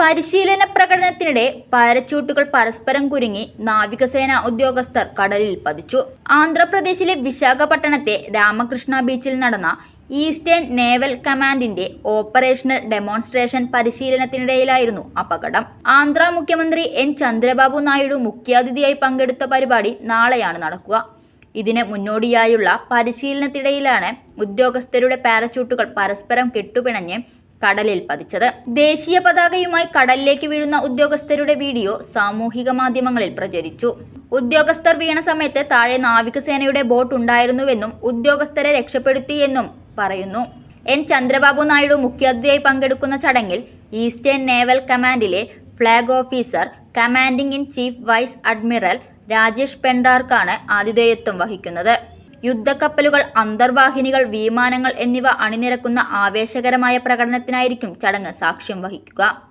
പരിശീലന പ്രകടനത്തിനിടെ പാരച്യൂട്ടുകൾ പരസ്പരം കുരുങ്ങി നാവികസേന ഉദ്യോഗസ്ഥർ കടലിൽ പതിച്ചു. ആന്ധ്രാപ്രദേശിലെ വിശാഖപട്ടണത്തെ രാമകൃഷ്ണ ബീച്ചിൽ നടന്ന ഈസ്റ്റേൺ നേവൽ കമാൻഡിന്റെ ഓപ്പറേഷണൽ ഡെമോൺസ്ട്രേഷൻ പരിശീലനത്തിനിടയിലായിരുന്നു അപകടം. ആന്ധ്ര മുഖ്യമന്ത്രി എൻ. ചന്ദ്രബാബു നായിഡു മുഖ്യാതിഥിയായി പങ്കെടുത്ത പരിപാടി നാളെയാണ് നടക്കുക. ഇതിന് മുന്നോടിയായുള്ള പരിശീലനത്തിനിടയിലാണ് ഉദ്യോഗസ്ഥരുടെ പാരച്യൂട്ടുകൾ പരസ്പരം കെട്ടുപിണഞ്ഞ് കടലിൽ പതിച്ചത്. ദേശീയ പതാകയുമായി കടലിലേക്ക് വീഴുന്ന ഉദ്യോഗസ്ഥരുടെ വീഡിയോ സാമൂഹിക മാധ്യമങ്ങളിൽ പ്രചരിച്ചു. ഉദ്യോഗസ്ഥർ വീണ സമയത്ത് താഴെ നാവികസേനയുടെ ബോട്ട് ഉണ്ടായിരുന്നുവെന്നും ഉദ്യോഗസ്ഥരെ രക്ഷപ്പെടുത്തിയെന്നും പറയുന്നു. എൻ. ചന്ദ്രബാബു നായിഡു മുഖ്യാതിഥിയായി പങ്കെടുക്കുന്ന ചടങ്ങിൽ eastern naval കമാൻഡിലെ flag officer commanding in chief vice admiral Rajesh പെൻഡാർക്കാണ് ആതിഥേയത്വം വഹിക്കുന്നത്. യുദ്ധക്കപ്പലുകൾ അന്തർവാഹിനികൾ വിമാനങ്ങൾ എന്നിവ അണിനിരക്കുന്ന ആവേശകരമായ പ്രകടനത്തിനായിരിക്കും ചടങ്ങ് സാക്ഷ്യം വഹിക്കുക.